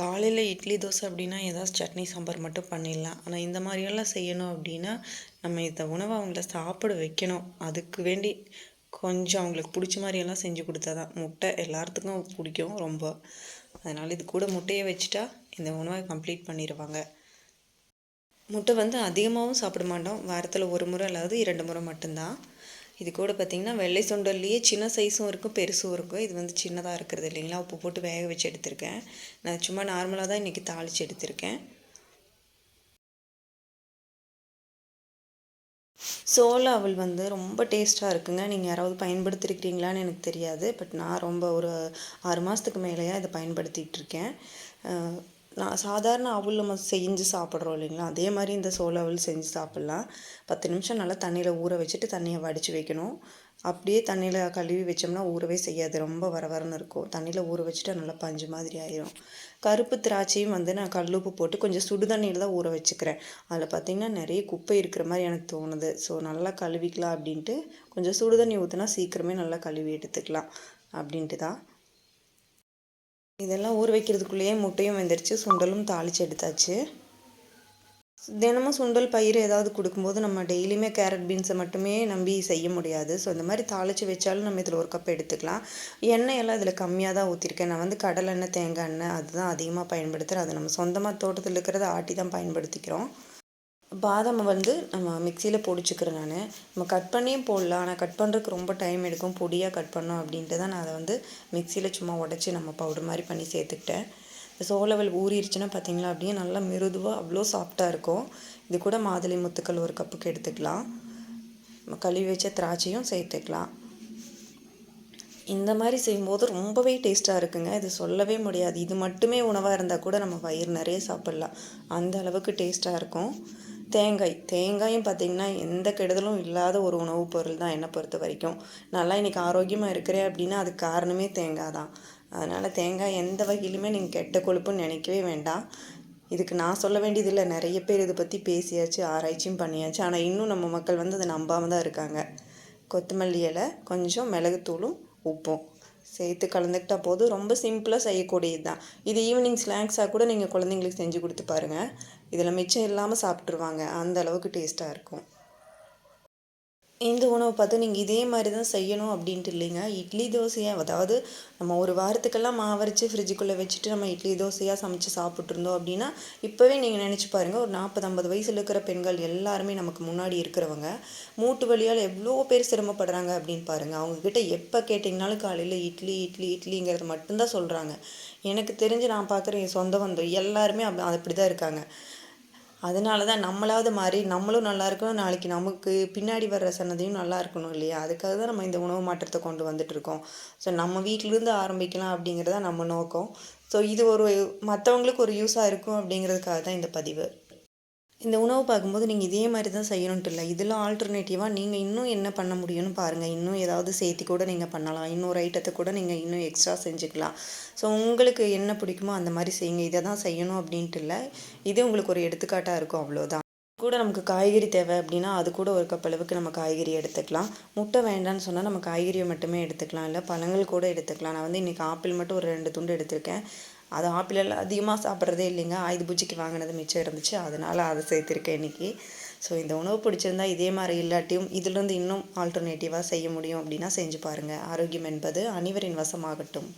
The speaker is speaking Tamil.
காலையில் இட்லி தோசை அப்படின்னா ஏதாவது சட்னி சாம்பார் மட்டும் பண்ணிடலாம். ஆனால் இந்த மாதிரியெல்லாம் செய்யணும் அப்படின்னா நம்ம இந்த உணவை அவங்கள சாப்பிட வைக்கணும். அதுக்கு வேண்டி கொஞ்சம் அவங்களுக்கு பிடிச்ச மாதிரியெல்லாம் செஞ்சு கொடுத்தா தான் முட்டை எல்லாத்துக்கும் பிடிக்கும் ரொம்ப. அதனால் இது கூட முட்டையை வச்சுட்டா இந்த உணவை கம்ப்ளீட் பண்ணிடுவாங்க. முட்டை வந்து அதிகமாகவும் சாப்பிட மாட்டோம். வாரத்தில் ஒரு முறை அல்லாவது இரண்டு முறை மட்டும்தான். இது கூட பார்த்திங்கன்னா வெள்ளை சுண்டல்லையே சின்ன சைஸும் இருக்கும் பெருசும் இருக்கும். இது வந்து சின்னதாக இருக்கிறது இல்லைங்களா? உப்பு போட்டு வேக வச்சு எடுத்திருக்கேன். நான் சும்மா நார்மலாக தான் இன்றைக்கி தாளித்து எடுத்திருக்கேன். சோள அவல் வந்து ரொம்ப டேஸ்ட்டாக இருக்குங்க. நீங்கள் யாராவது பயன்படுத்திருக்கிறீங்களான்னு எனக்கு தெரியாது. பட் நான் ரொம்ப ஒரு ஆறு மாதத்துக்கு மேலேயே இதை பயன்படுத்திகிட்ருக்கேன் நான் சாதாரண அவல் நம்ம செஞ்சு சாப்பிட்றோம் இல்லைங்களா? அதே மாதிரி இந்த சோள அவல் செஞ்சு சாப்பிட்லாம். பத்து நிமிஷம் நல்லா தண்ணியில் ஊற வச்சுட்டு தண்ணியை வடித்து வைக்கணும். அப்படியே தண்ணியில் கழுவி வச்சோம்னா ஊறவே செய்யாது. ரொம்ப வர வரன்னு இருக்கும். தண்ணியில் ஊற வச்சுட்டு நல்லா பஞ்சு மாதிரி ஆயிரும். கருப்பு திராட்சையும் வந்து நான் கல்லுப்பு போட்டு கொஞ்சம் சுடு தண்ணியில் தான் ஊற வச்சுக்கிறேன். அதில் பார்த்திங்கன்னா நிறைய குப்பை இருக்கிற மாதிரி எனக்கு தோணுது. ஸோ நல்லா கழுவிக்கலாம் அப்படின்ட்டு கொஞ்சம் சுடு தண்ணி ஊற்றினா சீக்கிரமே நல்லா கழுவி எடுத்துக்கலாம். அப்படின்ட்டு தான். இதெல்லாம் ஊற வைக்கிறதுக்குள்ளேயே முட்டையும் வெந்துருச்சு சுண்டலும் தாளித்து எடுத்தாச்சு. தினமும் சுண்டல் பயிர் ஏதாவது கொடுக்கும்போது நம்ம டெய்லியுமே கேரட் பீன்ஸை மட்டுமே நம்பி செய்ய முடியாது. ஸோ இந்த மாதிரி தாளித்து வச்சாலும் நம்ம இதில் ஒரு கப் எடுத்துக்கலாம். எண்ணெய் எல்லாம் இதில் கம்மியாக தான் ஊற்றிருக்கேன் நான் வந்து கடலெண்ணெய் தேங்காய் எண்ணெய் அதுதான் அதிகமாக பயன்படுத்துகிறேன் அதை நம்ம சொந்தமாக தோட்டத்தில் இருக்கிறத ஆட்டி தான் பயன்படுத்திக்கிறோம். பாதாமை வந்து நம்ம மிக்சியில் பொடிச்சுக்கிறேன் நான். நம்ம கட் பண்ணியும் போடலாம். ஆனால் கட் பண்ணுறதுக்கு ரொம்ப டைம் எடுக்கும். பொடியாக கட் பண்ணோம் அப்படின்ட்டு தான் நான் அதை வந்து மிக்சியில் சும்மா உடச்சி நம்ம பவுடர் மாதிரி பண்ணி சேர்த்துக்கிட்டேன். இந்த சோளவல் ஊறிடுச்சுன்னா பார்த்தீங்களா அப்படியே நல்லா மிருதுவாக அவ்வளோ சாஃப்டாக இருக்கும். இது கூட மாதுளை முத்துக்கள் ஒரு கப்புக்கு எடுத்துக்கலாம். நம்ம கழுவி வச்ச திராட்சையும் சேர்த்துக்கலாம். இந்த மாதிரி செய்யும்போது ரொம்பவே டேஸ்ட்டாக இருக்குங்க. இது சொல்லவே முடியாது. இது மட்டுமே உணவாக இருந்தால் கூட நம்ம வயிறு நிறைய சாப்பிட்லாம். அந்த அளவுக்கு டேஸ்ட்டாக இருக்கும். தேங்காய். தேங்காயும் பார்த்திங்கன்னா எந்த கெடுதலும் இல்லாத ஒரு உணவுப் பொருள் தான் என்னை பொறுத்த வரைக்கும். நல்லா இன்றைக்கி ஆரோக்கியமாக இருக்கிறேன் அப்படின்னா அதுக்கு காரணமே தேங்காய் தான். அதனால் தேங்காய் எந்த வகையிலுமே நீங்கள் கெட்ட கொழுப்புன்னு நினைக்கவே வேண்டாம். இதுக்கு நான் சொல்ல வேண்டியதில்லை. நிறைய பேர் இதை பற்றி பேசியாச்சு ஆராய்ச்சியும் பண்ணியாச்சு. ஆனால் இன்னும் நம்ம மக்கள் வந்து அதை நம்பாமல் தான் இருக்காங்க. கொத்தமல்லி இலை கொஞ்சம் மிளகுத்தூளும் உப்பும். சேர்த்து கலந்துக்கிட்டா போதும். ரொம்ப சிம்பிளாக செய்யக்கூடியது தான் இது ஈவினிங் ஸ்நாக்ஸாக கூட நீங்கள் குழந்தைங்களுக்கு செஞ்சு கொடுத்து பாருங்கள் இதில் மிச்சம் இல்லாமல் சாப்பிட்ருவாங்க அந்த அளவுக்கு டேஸ்ட்டாக இருக்கும். இந்த உணவை பார்த்து நீங்கள் இதே மாதிரி தான் செய்யணும் அப்படின்ட்டு இல்லைங்க. இட்லி தோசையாக அதாவது நம்ம ஒரு வாரத்துக்கெல்லாம் மாவரைச்சி ஃப்ரிட்ஜுக்குள்ளே வச்சுட்டு நம்ம இட்லி தோசையாக சமைச்சு சாப்பிட்ருந்தோம் அப்படின்னா இப்போவே நீங்கள் நினச்சி பாருங்கள் ஒரு நாற்பது ஐம்பது வயசில் இருக்கிற பெண்கள் எல்லாருமே நமக்கு முன்னாடி இருக்கிறவங்க மூட்டு வழியால் எவ்வளோ பேர் சிரமப்படுறாங்க அப்படின்னு பாருங்கள் அவங்கக்கிட்ட எப்போ கேட்டிங்கனாலும் காலையில் இட்லி இட்லி இட்லிங்கிறது மட்டும்தான் சொல்கிறாங்க எனக்கு தெரிஞ்சு நான் பார்க்குற என் சொந்த வந்தோம் எல்லாருமே அப்படி அப்படி தான் இருக்காங்க. அதனால தான் நம்மளாவது மாறி நம்மளும் நல்லா இருக்கணும். நாளைக்கு நமக்கு பின்னாடி வர்ற சன்னதியும் நல்லா இருக்கணும் இல்லையா? அதுக்காக தான் நம்ம இந்த உணவு மாற்றத்தை கொண்டு வந்துட்டுருக்கோம் ஸோ நம்ம வீட்டிலேருந்து ஆரம்பிக்கலாம் அப்படிங்கிறது தான் நம்ம நோக்கம். ஸோ இது ஒரு மற்றவங்களுக்கு ஒரு யூஸாக இருக்கும் அப்படிங்கிறதுக்காக தான் இந்த பதிவு. இந்த உணவு பார்க்கும்போது நீங்கள் இதே மாதிரி தான் செய்யணுன்ட்டு இல்லை. இதில் ஆல்டர்னேட்டிவாக நீங்கள் இன்னும் என்ன பண்ண முடியும்னு பாருங்கள் இன்னும் ஏதாவது சேர்த்தி கூட நீங்கள் பண்ணலாம். இன்னொரு ஐட்டத்தை கூட நீங்கள் இன்னும் எக்ஸ்ட்ரா செஞ்சுக்கலாம். ஸோ உங்களுக்கு என்ன பிடிக்குமோ அந்த மாதிரி செய்யுங்க. இதை தான் செய்யணும் அப்படின்ட்டு இல்லை. இது உங்களுக்கு ஒரு எடுத்துக்காட்டாக இருக்கும். அவ்வளோதான் கூட நமக்கு காய்கறி தேவை அப்படின்னா அது கூட ஒரு கப் அளவுக்கு நம்ம காய்கறி எடுத்துக்கலாம். முட்டை வேண்டான்னு சொன்னால் நம்ம காய்கறியை மட்டுமே எடுத்துக்கலாம். இல்லை பழங்கள் கூட எடுத்துக்கலாம். நான் வந்து இன்றைக்கி ஆப்பிள் மட்டும் ஒரு ரெண்டு துண்டு எடுத்திருக்கேன். அது ஆப்பிளெல்லாம் அதிகமாக சாப்பிட்றதே இல்லைங்க. ஆயுத பூஜைக்கு வாங்கினது மிச்சம் இருந்துச்சு. அதனால் அதை சேர்த்துருக்கேன் இன்றைக்கி ஸோ இந்த உணவு பிடிச்சிருந்தா இதே மாதிரி இல்லாட்டியும் இதிலிருந்து இன்னும் ஆல்டர்னேட்டிவாக செய்ய முடியும் அப்படின்னா செஞ்சு பாருங்கள் ஆரோக்கியம் என்பது அனைவரின் வசமாகட்டும்.